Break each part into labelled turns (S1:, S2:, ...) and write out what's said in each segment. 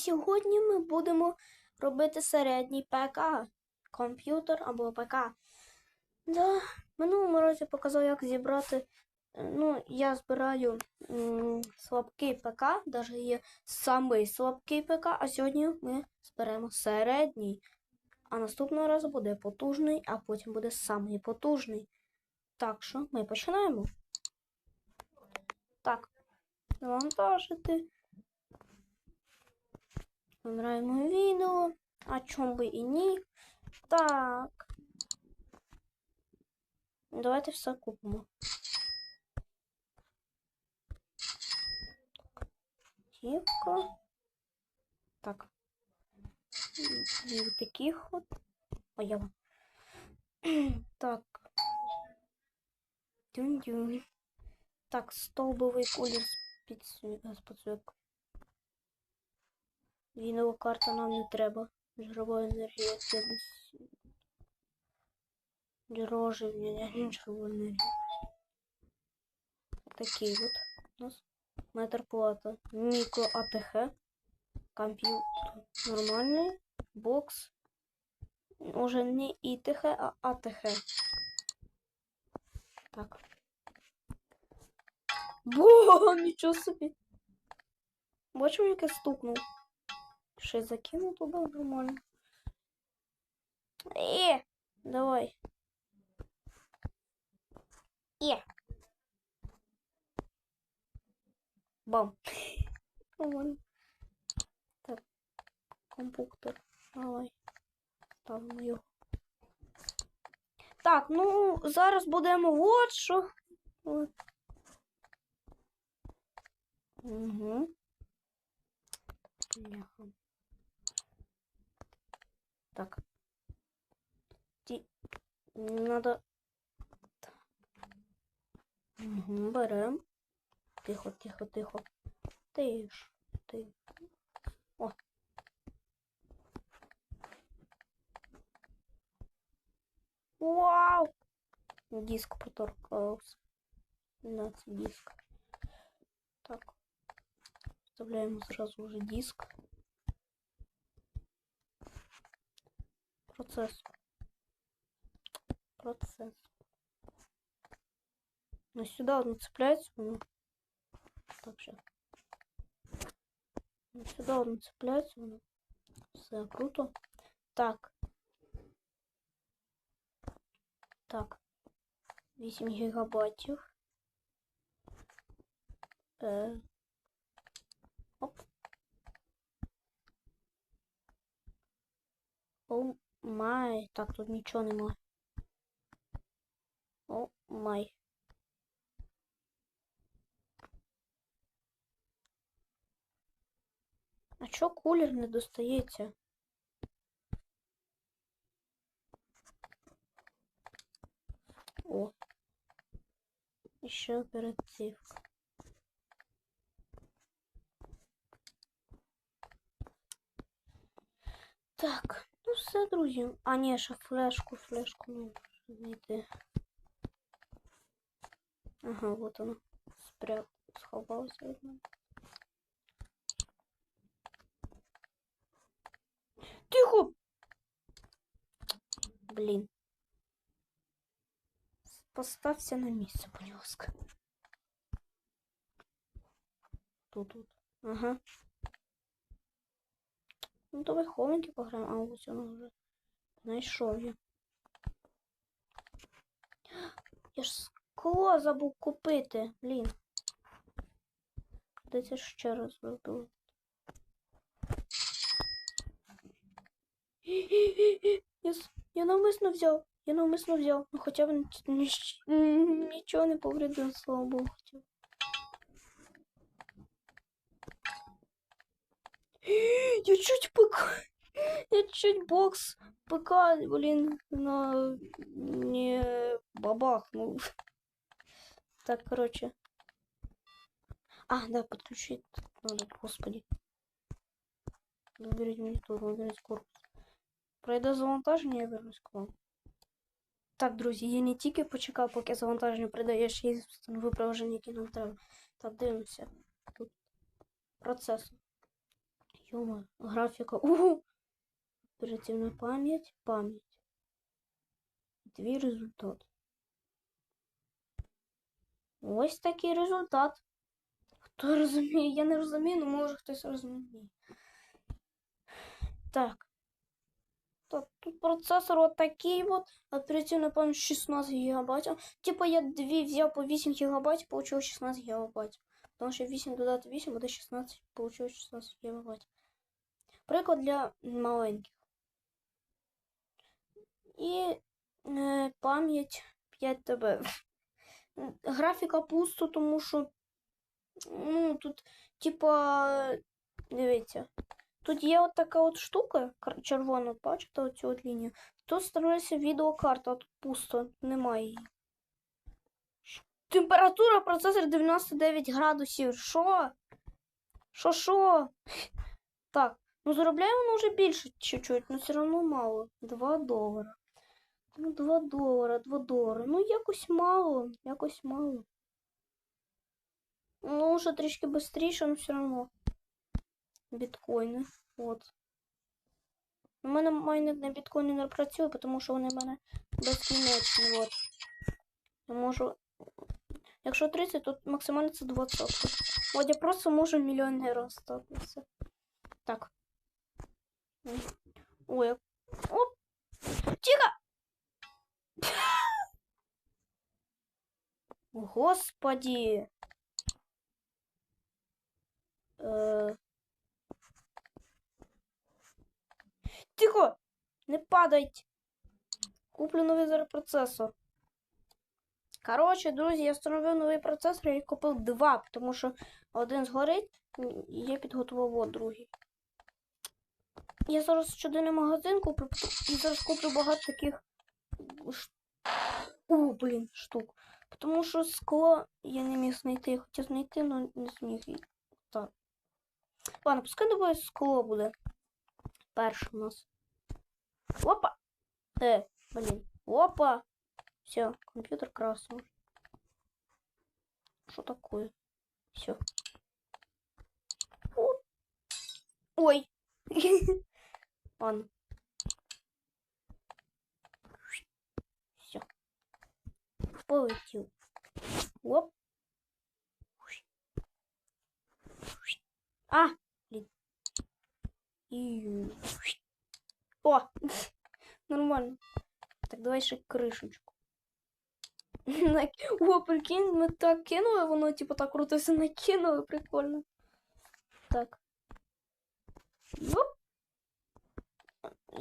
S1: сьогодні ми будемо робити середній ПК. Комп'ютер або ПК. Да, минулому разі показав, як зібрати. е, Ну, я збираю м, слабкий ПК, навіть є самий слабкий ПК, а сьогодні ми зберемо середній. А наступного разу буде потужний, а потім буде самий потужний. Так що ми починаємо. Так, завантажити. Вибираємо відео. А чому би і ні? Так. Давайте все купимо. Тівка. Так. І таких от. Ой, я. вам. Так. Дюнь-дюнь. Так, стовбовий колір з підсві- Вінова карта нам не треба. Жирова енергія 50. Джерело живлення, жирова енергія. Такий от у нас метр плата. Мікро АТХ. Комп'ютер нормальний. Бокс. Уже не ІТХ, а АТХ. Так. Бо, нічого собі. Бачив, як я стукнув. Ще закинув туди нормально. Е, давай. Е. Бам. Нормально. Так. Компуктор. Давай. Ставимо його. Так, ну, зараз будемо от що. От. Угу. Бляха. Так. Надо... Угу, берем. Тихо, тихо, тихо. Тиш, тихо. О. Вау! Диск проторкався. Да, диск. Так. Вставляємо сразу же диск. Процесс. Процесс. Ну сюда он цепляется. Ну. Сейчас. Ну, сюда он цепляется. Ну. Все круто. Так. Так. 8 гигабайтів. Е. Оп. О май. Так, тут нічого немає. О май. А чо кулер не достається? О. І ще оперативка. Так, все, друзі. А, ні, ще флешку, флешку, ну, знайти. Ага, вот воно. Спрят, сховалося від мене. Тихо! Блін. Постався на місце, будь ласка. Тут, тут. Ага. Ну, давай хованки пограємо, а ось воно вже знайшов я. Я ж скло забув купити, блін. Це ще раз зробив? Я, я навмисно взяв. Я навмисно взяв. Ну хоча б ніч- ніч- нічого не повредив, слава Богу. Я чуть ПК. Я чуть бокс ПК, блін, на не бабахнув. Так, короче. А, да, подключить надо, господи. Выберите монитор, выберите корпус. Пройде завантаження, я вернусь к вам. Так, друзі, я не тільки почекав, поки завантаження прийде, я ще й встановив приложення, яке нам треба. Так, дивимося. Тут процесор. Йома, графіка. Угу. Оперативна пам'ять, пам'ять. Твій результат. Ось такий результат. Хто розуміє? Я не розумію, але може хтось розуміє. Так. Так, тут процесор от такий от. Оперативна пам'ять 16 ГБ. Типа я дві взяв по 8 ГБ, получилось 16 ГБ. Тому що 8 додати 8 буде 16, получилось 16 ГБ. Приклад для маленьких. І е, пам'ять 5 ТБ. Графіка пусто, тому що ну, тут, типа, дивіться. Тут є от така от штука, червона, бачите, оцю от лінію. Тут створюється відеокарта, тут пусто, немає її. Температура процесора 99 градусів. Що? Що, що? Так, ну заробляє воно вже більше чуть-чуть, але все одно мало. 2 долара. Ну, 2 долара, 2 долара. Ну, якось мало, якось мало. Ну, вже трішки швидше, але все одно. Біткоїни. От. У мене майнинг на біткоїні не працює, тому що вони в мене безкінечні. От. Я можу. Якщо 30, то максимально це 20. От я просто можу мільйонером стати. Так. Ой. Оп! Тихо! Господи! Е... Тихо! Не падайте! Куплю новий зараз процесор. Коротше, друзі, я встановив новий процесор, я їх купив два, тому що один згорить, і я підготував другий. Я зараз щоденний магазин куплю і зараз куплю багато таких О, блін, штук. Тому що скло я не міг знайти. Я хотів знайти, але не зміг. Так. Ладно, пускай думаю, скло буде. Перше у нас. Опа! Э, блин. Опа! Все, компьютер красный. Что такое? Все. Ой. Ладно. Все. Полетел. Оп. А. И... О! Нормально. Так, давай ще кришечку. Нак- О, прикинь, ми так кинули, воно типу так круто все накинули, прикольно. Так. Йоп.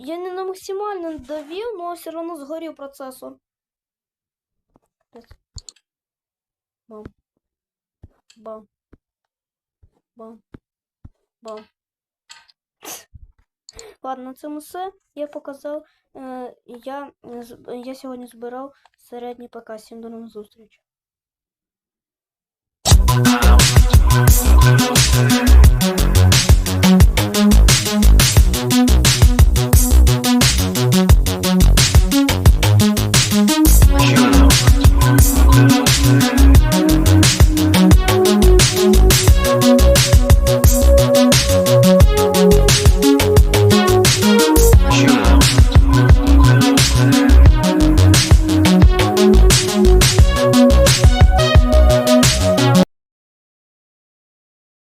S1: Я не на максимально давил, но все равно сгорел процессор. Бам. Бам. Бам. Бам. Ладно, це все. Я показав. Е, я е, я сьогодні збирав середній ПК. Всім до нових зустрічей. Thank you.